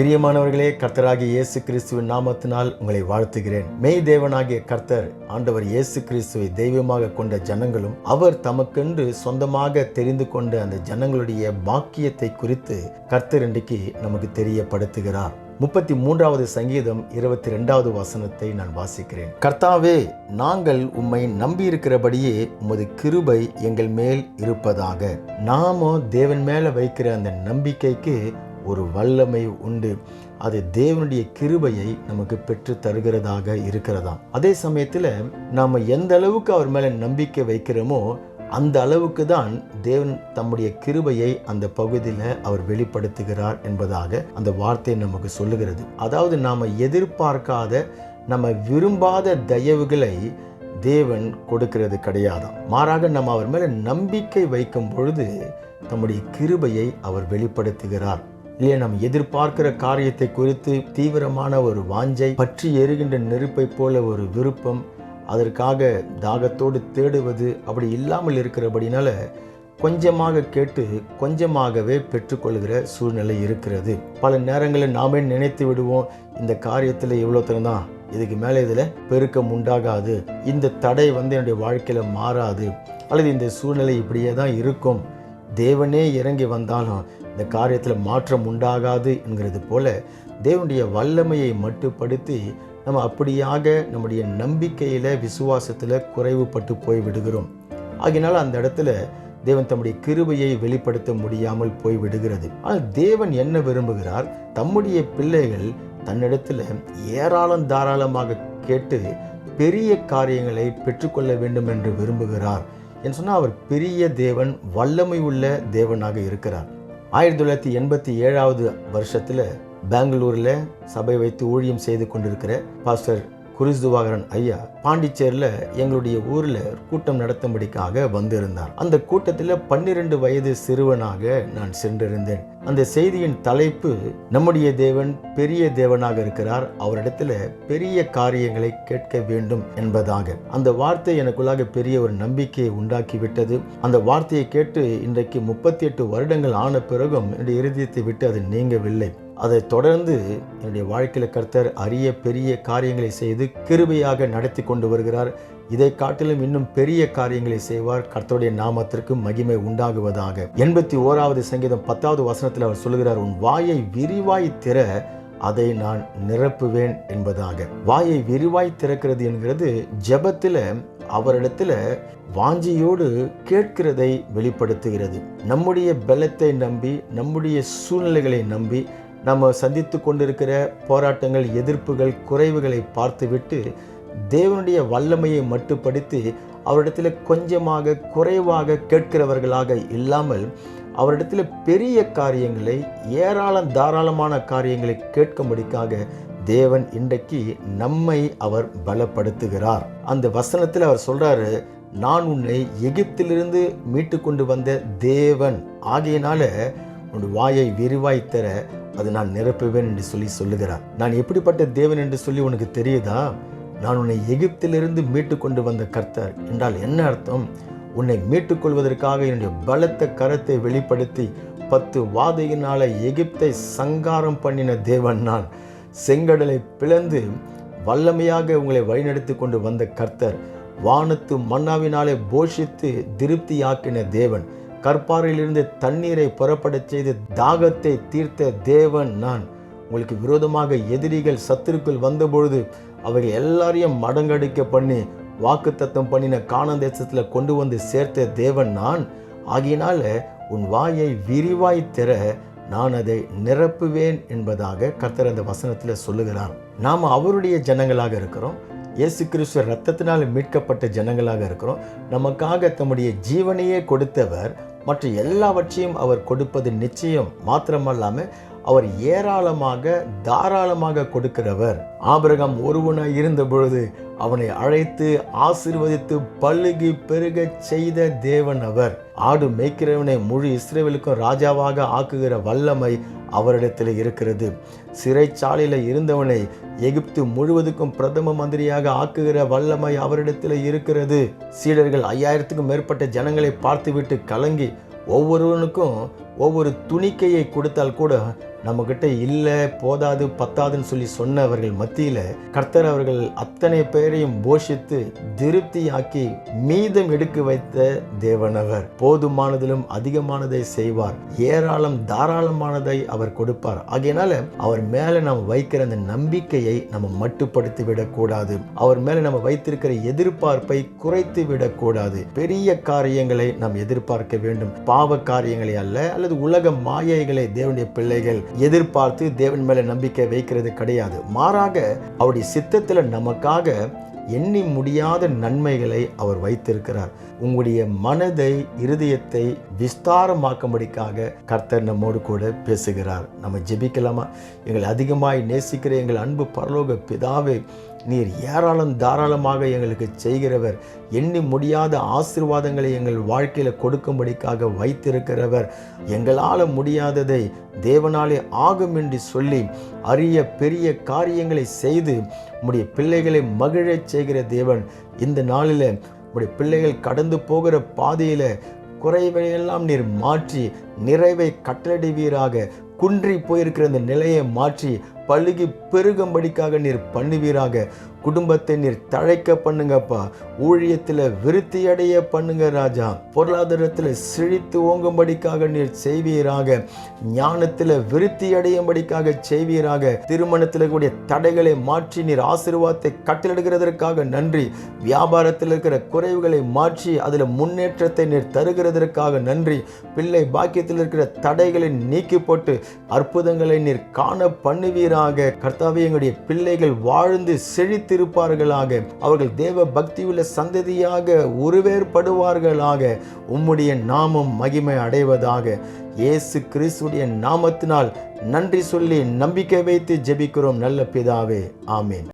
பிரியமானவர்களே கர்த்தராகிய இயேசு கிறிஸ்துவின் நாமத்தினால் உங்களை வாழ்த்துகிறேன். மெய் தேவனாகிய கர்த்தர் ஆண்டவர் இயேசு கிறிஸ்துவை தெய்வமாக கொண்ட ஜனங்களும் அவர் தமக்கென்று சொந்தமாக தெரிந்து கொண்ட அந்த ஜனங்களுடைய பாக்கியத்தை குறித்து கர்த்தர் இன்றைக்கு நமக்கு தெரியப்படுத்துகிறார். முப்பத்தி மூன்றாவது சங்கீதம் இருபத்தி ரெண்டாவது வசனத்தை நான் வாசிக்கிறேன். கர்த்தாவே நாங்கள் உம்மை நம்பியிருக்கிறபடியே உமது கிருபை எங்கள் மேல் இருப்பதாக. நாமோ தேவன் மேல வைக்கிற அந்த நம்பிக்கைக்கு ஒரு வல்லமை உண்டு. அது தேவனுடைய கிருபையை நமக்கு பெற்று தருகிறதாக இருக்கிறதாம். அதே சமயத்தில் நாம் எந்த அளவுக்கு அவர் மேலே நம்பிக்கை வைக்கிறோமோ அந்த அளவுக்கு தான் தேவன் தம்முடைய கிருபையை அந்த பகுதியில் அவர் வெளிப்படுத்துகிறார் என்பதாக அந்த வார்த்தை நமக்கு சொல்லுகிறது. அதாவது நாம் எதிர்பார்க்காத நம்ம விரும்பாத தயவுகளை தேவன் கொடுக்கிறது கிடையாதாம். மாறாக நம்ம அவர் மேலே நம்பிக்கை வைக்கும் பொழுது தம்முடைய கிருபையை அவர் வெளிப்படுத்துகிறார். இல்லையா நாம் எதிர்பார்க்கிற காரியத்தை குறித்து தீவிரமான ஒரு வாஞ்சை பற்றி எரிகின்ற நெருப்பை போல ஒரு விருப்பம் அதற்காக தாகத்தோடு தேடுவது அப்படி இல்லாமல் இருக்கிறபடினால கொஞ்சமாக கேட்டு கொஞ்சமாகவே பெற்றுக்கொள்கிற சூழ்நிலை இருக்கிறது. பல நேரங்களில் நாமே நினைத்து விடுவோம் இந்த காரியத்தில் இவ்வளோ தான் இதுக்கு மேலே இதில் பெருக்கம் உண்டாகாது இந்த தடை வந்து என்னுடைய வாழ்க்கையில் மாறாது அல்லது இந்த சூழ்நிலை இப்படியே தான் இருக்கும் தேவனே இறங்கி வந்தாலும் இந்த காரியத்தில் மாற்றம் உண்டாகாது என்கிறது போல தேவனுடைய வல்லமையை மட்டுப்படுத்தி நம்ம அப்படியாக நம்முடைய நம்பிக்கையில் விசுவாசத்தில் குறைவுபட்டு போய் விடுகிறோம். ஆகினால அந்த இடத்துல தேவன் தம்முடைய கிருபையை வெளிப்படுத்த முடியாமல் போய் விடுகிறது. ஆனால் தேவன் என்ன விரும்புகிறார்? தம்முடைய பிள்ளைகள் தன்னிடத்தில் ஏராளம் தாராளமாக கேட்டு பெரிய காரியங்களை பெற்றுக்கொள்ள வேண்டும் என்று விரும்புகிறார். என்று சொன்னால் அவர் பெரிய தேவன் வல்லமை உள்ள தேவனாக இருக்கிறார். ஆயிரத்தி தொள்ளாயிரத்தி எண்பத்தி ஏழாவது வருஷத்தில் பெங்களூரில் சபை வைத்து ஊழியம் செய்து கொண்டிருக்கிற பாஸ்டர் குருசுவாகரன் ஐயா பாண்டிச்சேரியில் எங்களுடைய ஊரில் கூட்டம் நடத்தும்படிக்காக வந்திருந்தார். அந்த கூட்டத்தில் பன்னிரண்டு வயது சிறுவனாக நான் சென்றிருந்தேன். அந்த செய்தியின் தலைப்பு நம்முடைய தேவன் பெரிய தேவனாக இருக்கிறார். அவரிடத்துல பெரிய காரியங்களை கேட்க வேண்டும் என்பதாக. அந்த வார்த்தை எனக்குள்ளாக பெரிய ஒரு நம்பிக்கையை உண்டாக்கிவிட்டது. அந்த வார்த்தையை கேட்டு இன்றைக்கு முப்பத்தி எட்டு வருடங்கள் ஆன பிறகும் என்னுடைய இருதயத்தை விட்டு அது நீங்கவில்லை. அதை தொடர்ந்து என்னுடைய வாழ்க்கையில் கர்த்தர் அரிய பெரிய காரியங்களை செய்து கிருபையாக நடத்தி கொண்டு வருகிறார். இதை காட்டிலும் இன்னும் பெரிய காரியங்களை செய்வார். கர்த்தருடைய நாமத்திற்கு மகிமை உண்டாகுவதாக. எண்பத்தி ஓராவது சங்கீதம் பத்தாவது வசனத்தில் அவர் சொல்லுகிறார் உன் வாயை விரிவாய் திற அதை நான் நிரப்புவேன் என்பதாக. வாயை விரிவாய் திறக்கிறது என்கிறது ஜெபத்தில் அவரிடத்துல வாஞ்சியோடு கேட்கிறதை வெளிப்படுத்துகிறது. நம்முடைய பலத்தை நம்பி நம்முடைய சூழ்நிலைகளை நம்பி நம்ம சந்தித்து கொண்டிருக்கிற போராட்டங்கள் எதிர்ப்புகள் குறைவுகளை பார்த்துவிட்டு தேவனுடைய வல்லமையை மட்டுப்படுத்தி அவரிடத்தில் கொஞ்சமாக குறைவாக கேட்கிறவர்களாக இல்லாமல் அவரிடத்தில் பெரிய காரியங்களை ஏராளம் தாராளமான காரியங்களை கேட்கும்படிக்காக தேவன் இன்றைக்கு நம்மை அவர் பலப்படுத்துகிறார். அந்த வசனத்தில் அவர் சொல்கிறாரு நான் உன்னை எகிப்திலிருந்து மீட்டு கொண்டு வந்த தேவன். ஆகையினால உன் வாயை விரிவாய் தர அது நான் நிரப்புவேன் என்று சொல்லி சொல்லுகிறார். நான் எப்படிப்பட்ட தேவன் என்று சொல்லி உனக்கு தெரியுதா? நான் உன்னை எகிப்திலிருந்து மீட்டு கொண்டு வந்த கர்த்தர். என்றால் என்ன அர்த்தம்? உன்னை மீட்டுக்கொள்வதற்காக என்னுடைய பலத்த கரத்தை வெளிப்படுத்தி பத்து வாதையினால எகிப்தை சங்காரம் பண்ணின தேவன் நான். செங்கடலை பிளந்து வல்லமையாக உங்களை வழிநடத்தி கொண்டு வந்த கர்த்தர். வானத்து மன்னாவினாலே போஷித்து திருப்தியாக்கின தேவன். கற்பாறையிலிருந்து தண்ணீரை புறப்படச் செய்து தாகத்தை தீர்த்த தேவன் நான். உங்களுக்கு விரோதமாக எதிரிகள் சத்துருக்குள் வந்தபொழுது அவைகள் எல்லாரையும் மடங்கடிக்க பண்ணி வாக்குத்தத்தம் பண்ணின காணந்தேசத்தில் கொண்டு வந்து சேர்த்த தேவன் நான். ஆகியனால உன் வாயை விரிவாய் திற நான் அதை நிரப்புவேன் என்பதாக கர்த்தர் அந்த வசனத்தில் சொல்லுகிறார். நாம் அவருடைய ஜனங்களாக இருக்கிறோம். இயேசு கிறிஸ்து ரத்தத்தினால் மீட்கப்பட்ட ஜனங்களாக இருக்கிறோம். நமக்காக தம்முடைய ஜீவனையே கொடுத்தவர் மற்ற எல்லாவற்றையும் அவர் கொடுப்பது நிச்சயம் மாத்திரமல்லாமல் அவர் ஏராளமாக தாராளமாக கொடுக்கிறவர். ஆபிரகம் ஒருவனாய் இருந்த பொழுது அவனை அழைத்து ஆசிர்வதித்து பல்லுகி பெருகச் செய்த தேவன் அவர். ஆடு மேய்க்கிறவனை முழு இஸ்ரேலுக்கும் ராஜாவாக ஆக்குகிற வல்லமை அவரிடத்தில் இருக்கிறது. சிறைச்சாலையில் இருந்தவனை எகிப்து முழுவதுக்கும் பிரதம மந்திரியாக ஆக்குகிற வல்லமை அவரிடத்தில் இருக்கிறது. சீடர்கள் ஐயாயிரத்துக்கும் மேற்பட்ட ஜனங்களை பார்த்துவிட்டு கலங்கி ஒவ்வொருவனுக்கும் ஒவ்வொரு துணிக்கையை கொடுத்தால் கூட நம்மக்கிட்ட இல்லை போதாது பத்தாதுன்னு சொல்லி சொன்னவர்கள் மத்தியில் கர்த்தர் அவர்கள் அத்தனை பேரையும் போஷித்து திருப்தியாக்கி மீதம் எடுக்க வைத்த தேவனவர். போதுமானதிலும் அதிகமானதை செய்வார். ஏராளம் தாராளமானதை அவர் கொடுப்பார். ஆகையினால அவர் மேலே நாம் வைக்கிற அந்த நம்பிக்கையை நம்ம மட்டுப்படுத்தி விடக்கூடாது. அவர் மேலே நம்ம வைத்திருக்கிற எதிர்பார்ப்பை குறைத்து விடக்கூடாது. பெரிய காரியங்களை நாம் எதிர்பார்க்க வேண்டும். பாவ காரியங்களை அல்ல அல்லது உலக மாயைகளை தேவனுடைய பிள்ளைகள் எதிர்பார்த்து தேவன் மேலே நம்பிக்கை வைக்கிறது கிடையாது. மாறாக அவருடைய சித்தத்தில் நமக்காக எண்ணி முடியாத நன்மைகளை அவர் வைத்திருக்கிறார். உங்களுடைய மனதை இருதயத்தை விஸ்தாரமாக்கும்படிக்காக கர்த்தர் நம்மோடு கூட பேசுகிறார். நம்ம ஜெபிக்கலாமா? எங்களை அதிகமாய் நேசிக்கிற எங்கள் அன்பு பரலோக பிதாவை நீர் ஏராளம் தாராளமாக எங்களுக்கு செய்கிறவர். எண்ணி முடியாத ஆசிர்வாதங்களை எங்கள் வாழ்க்கையில் கொடுக்கும்படிக்காக வைத்திருக்கிறவர். எங்களால் முடியாததை தேவனாலே ஆகும் என்று சொல்லி அரிய பெரிய காரியங்களை செய்து உடைய பிள்ளைகளை மகிழச் செய்கிற தேவன் இந்த நாளில் உடைய பிள்ளைகள் கடந்து போகிற பாதையில் குறைவையெல்லாம் நீர் மாற்றி நிறைவை கட்டளிடுவீராக குன்றி போயிருக்கிற இந்த நிலையை மாற்றி பழுகி பெருகும்படிக்காக நீர் பண்ணுவீராக. குடும்பத்தை நீர் தழைக்க பண்ணுங்கப்பா. ஊழியத்தில் விருத்தி அடைய பண்ணுங்க ராஜா. பொருளாதாரத்தில் செழித்து ஓங்கும்படிக்காக நீர் செய்வீராக. ஞானத்தில் விருத்தி அடையும்படிக்காக செய்வீராக. திருமணத்தில் கூடிய தடைகளை மாற்றி நீர் ஆசீர்வாதத்தை கட்டளிடுகிறதற்காக நன்றி. வியாபாரத்தில் இருக்கிற குறைவுகளை மாற்றி அதில் முன்னேற்றத்தை நீர் தருகிறதற்காக நன்றி. பிள்ளை பாக்கியத்தில் இருக்கிற தடைகளை நீக்கி போட்டு அற்புதங்களை நீர் காண பண்ணுவீராக. கர்த்தாவே எங்களுடைய பிள்ளைகள் வாழ்ந்து செழித்து நிலைத்திருப்பார்களாக அவர்கள் தேவ பக்தியுள்ள சந்ததியாக உருவேற்படுவார்களாக. உம்முடைய நாமம் மகிமை அடைவதாக. இயேசு கிறிஸ்துடைய நாமத்தினால் நன்றி சொல்லி நம்பிக்கை வைத்து ஜெபிக்கிறோம். நல்ல பிதாவே. ஆமீன்.